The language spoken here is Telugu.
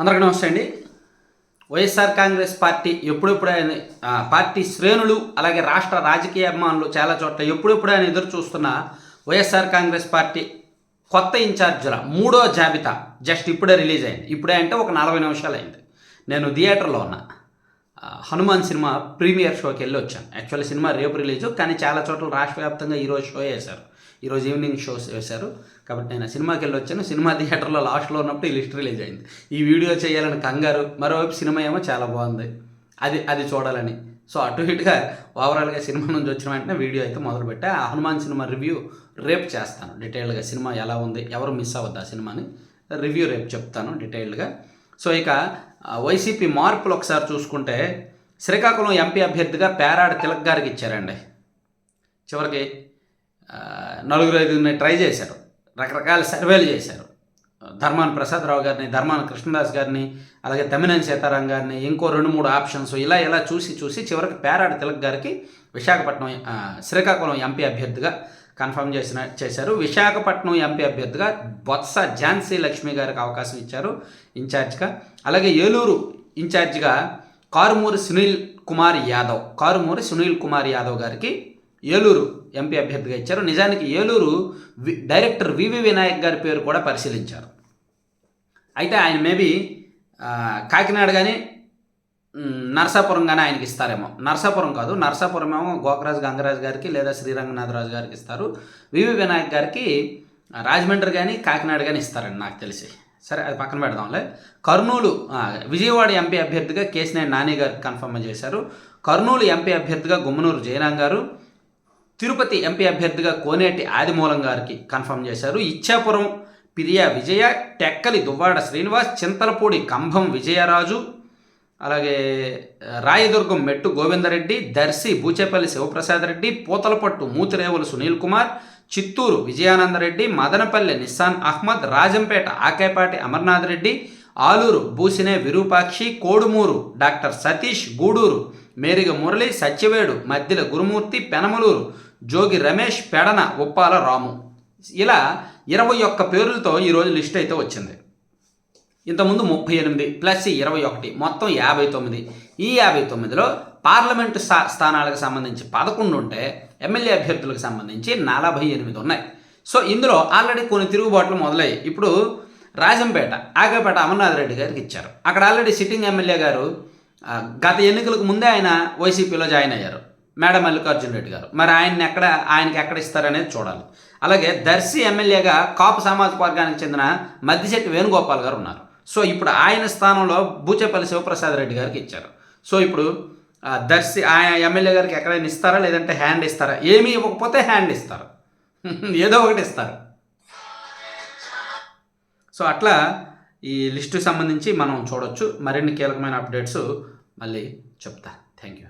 అందరికీ నమస్తే అండి. వైఎస్ఆర్ కాంగ్రెస్ పార్టీ ఎప్పుడెప్పుడు ఆయన పార్టీ శ్రేణులు అలాగే రాష్ట్ర రాజకీయ అభిమానులు చాలా చోట్ల ఎప్పుడెప్పుడు ఆయన ఎదురు చూస్తున్న వైఎస్ఆర్ కాంగ్రెస్ పార్టీ కొత్త ఇన్ఛార్జీల మూడో జాబితా జస్ట్ ఇప్పుడే రిలీజ్ అయింది. ఇప్పుడే అంటే ఒక నలభై నిమిషాలు అయింది. నేను థియేటర్లో ఉన్నా. హనుమాన్ సినిమా ప్రీమియర్ షోకి వెళ్ళి వచ్చాను యాక్చువల్లీ సినిమా రేపు రిలీజ్ కానీ చాలా చోట్ల రాష్ట్ర వ్యాప్తంగా ఈరోజు షో వేశారు. ఈరోజు ఈవినింగ్ షోస్ వేశారు. కాబట్టి నేను సినిమాకి వెళ్ళి వచ్చాను సినిమా థియేటర్లో లాస్ట్లో ఉన్నప్పుడు ఈ లిస్ట్ రిలీజ్ అయింది. ఈ వీడియో చేయాలని కంగారు మరోవైపు సినిమా ఏమో చాలా బాగుంది. అది అది చూడాలని. సో అటు ఇటుగా ఓవరాల్గా సినిమా నుంచి వచ్చిన వెంటనే వీడియో అయితే మొదలుపెట్టా. ఆ హనుమాన్ సినిమా రివ్యూ రేపు చేస్తాను. డీటెయిల్గా సినిమా ఎలా ఉంది ఎవరు మిస్ అవ్వద్దు ఆ సినిమాని. రివ్యూ రేపు చెప్తాను డీటెయిల్డ్గా. సో ఇక వైసీపీ మార్పులు ఒకసారి చూసుకుంటే శ్రీకాకుళం ఎంపీ అభ్యర్థిగా పేరాడ తిలక్ గారికి ఇచ్చారండి. చివరికి నలుగురు ఐదుగురిని ట్రై చేశారు. రకరకాల సర్వేలు చేశారు. ధర్మాన ప్రసాదరావు గారిని ధర్మాన కృష్ణదాస్ గారిని అలాగే తమ్మినేని సీతారాం గారిని ఇంకో రెండు మూడు ఆప్షన్స్. ఇలా ఇలా చూసి చూసి చివరికి పేరాడ తిలక్ గారికి విశాఖపట్నం శ్రీకాకుళం ఎంపీ అభ్యర్థిగా కన్ఫర్మ్ చేసిన చేశారు. విశాఖపట్నం ఎంపీ అభ్యర్థిగా బొత్స ఝాన్సీ లక్ష్మి గారికి అవకాశం ఇచ్చారు ఇన్ఛార్జ్గా. అలాగే ఏలూరు ఇన్ఛార్జ్గా కారుమూరి సునీల్ కుమార్ యాదవ్ కారుమూరి సునీల్ కుమార్ యాదవ్ గారికి ఏలూరు ఎంపీ అభ్యర్థిగా ఇచ్చారు. నిజానికి ఏలూరు వి- డైరెక్టర్ వివి వినాయక్ గారి పేరు కూడా పరిశీలించారు. అయితే ఆయన మేబీ కాకినాడ కానీ నర్సాపురం కానీ ఆయనకి ఇస్తారేమో. నర్సాపురం కాదు నరసాపురం ఏమో గోకరాజు గంగరాజు గారికి లేదా శ్రీరంగనాథరాజు గారికి ఇస్తారు. వివి వినాయక్ గారికి రాజమండ్రి కానీ కాకినాడ కానీ ఇస్తారండి నాకు తెలిసి. సరే అది పక్కన పెడదాంలే. కర్నూలు విజయవాడ ఎంపీ అభ్యర్థిగా కేసినేని నాని గారు కన్ఫర్మ్ చేశారు. కర్నూలు ఎంపీ అభ్యర్థిగా గుమ్మనూరు జయరాం గారు తిరుపతి ఎంపీ అభ్యర్థిగా కోనేటి ఆదిమూలం గారికి కన్ఫర్మ్ చేశారు. ఇచ్చాపురం పిరియా విజయ టెక్కలి దువ్వాడ శ్రీనివాస్ చింతలపూడి కంభం విజయరాజు అలాగే రాయదుర్గం మెట్టు గోవిందరెడ్డి దర్శి బూచేపల్లి శివప్రసాద్ రెడ్డి పూతలపట్టు మూతిరేవులు సునీల్ కుమార్ చిత్తూరు విజయానందరెడ్డి మదనపల్లి నిస్సాన్ అహ్మద్ రాజంపేట ఆకేపాటి అమర్నాథ్ రెడ్డి ఆలూరు బూసినే విరూపాక్షి కోడుమూరు డాక్టర్ సతీష్ గూడూరు మేరిగ మురళి సత్యవేడు మధ్యల గురుమూర్తి పెనమలూరు జోగి రమేష్ పెడన ఉప్పాల రాము. ఇలా ఇరవై ఒక్క పేర్లతో ఈరోజు లిస్ట్ అయితే వచ్చింది. ఇంతకుముందు ముప్పై ఎనిమిది ప్లస్ ఇరవై ఒకటి మొత్తం యాభై తొమ్మిది. ఈ యాభై తొమ్మిదిలో పార్లమెంటు స్థా స్థానాలకు సంబంధించి పదకొండు ఉంటే ఎమ్మెల్యే అభ్యర్థులకు సంబంధించి నలభై ఎనిమిది ఉన్నాయి. సో ఇందులో ఆల్రెడీ కొన్ని తిరుగుబాట్లు మొదలయ్యాయి. ఇప్పుడు రాజంపేట ఆగపేట అమర్నాథ్ రెడ్డి గారికి ఇచ్చారు. అక్కడ ఆల్రెడీ సిట్టింగ్ ఎమ్మెల్యే గారు గత ఎన్నికలకు ముందే ఆయన వైసీపీలో జాయిన్ అయ్యారు. మేడం మల్లికార్జున రెడ్డి గారు. మరి ఆయన్ని ఎక్కడ ఆయనకి ఎక్కడ ఇస్తారనేది చూడాలి. అలాగే దర్శి ఎమ్మెల్యేగా కాపు సామాజిక వర్గానికి చెందిన మద్దిశెట్టి వేణుగోపాల్ గారు ఉన్నారు. సో ఇప్పుడు ఆయన స్థానంలో బూచేపల్లి శివప్రసాద్ రెడ్డి గారికి ఇచ్చారు. సో ఇప్పుడు దర్శి ఆయన ఎమ్మెల్యే గారికి ఎక్కడైనా ఇస్తారా? లేదంటే హ్యాండ్ ఇస్తారా? ఏమీ ఇవ్వకపోతే హ్యాండ్ ఇస్తారు. ఏదో ఒకటి ఇస్తారు. సో అట్లా ఈ లిస్టు సంబంధించి మనం చూడొచ్చు. మరిన్ని కీలకమైన అప్డేట్స్ మళ్ళీ చెప్తా. Thank you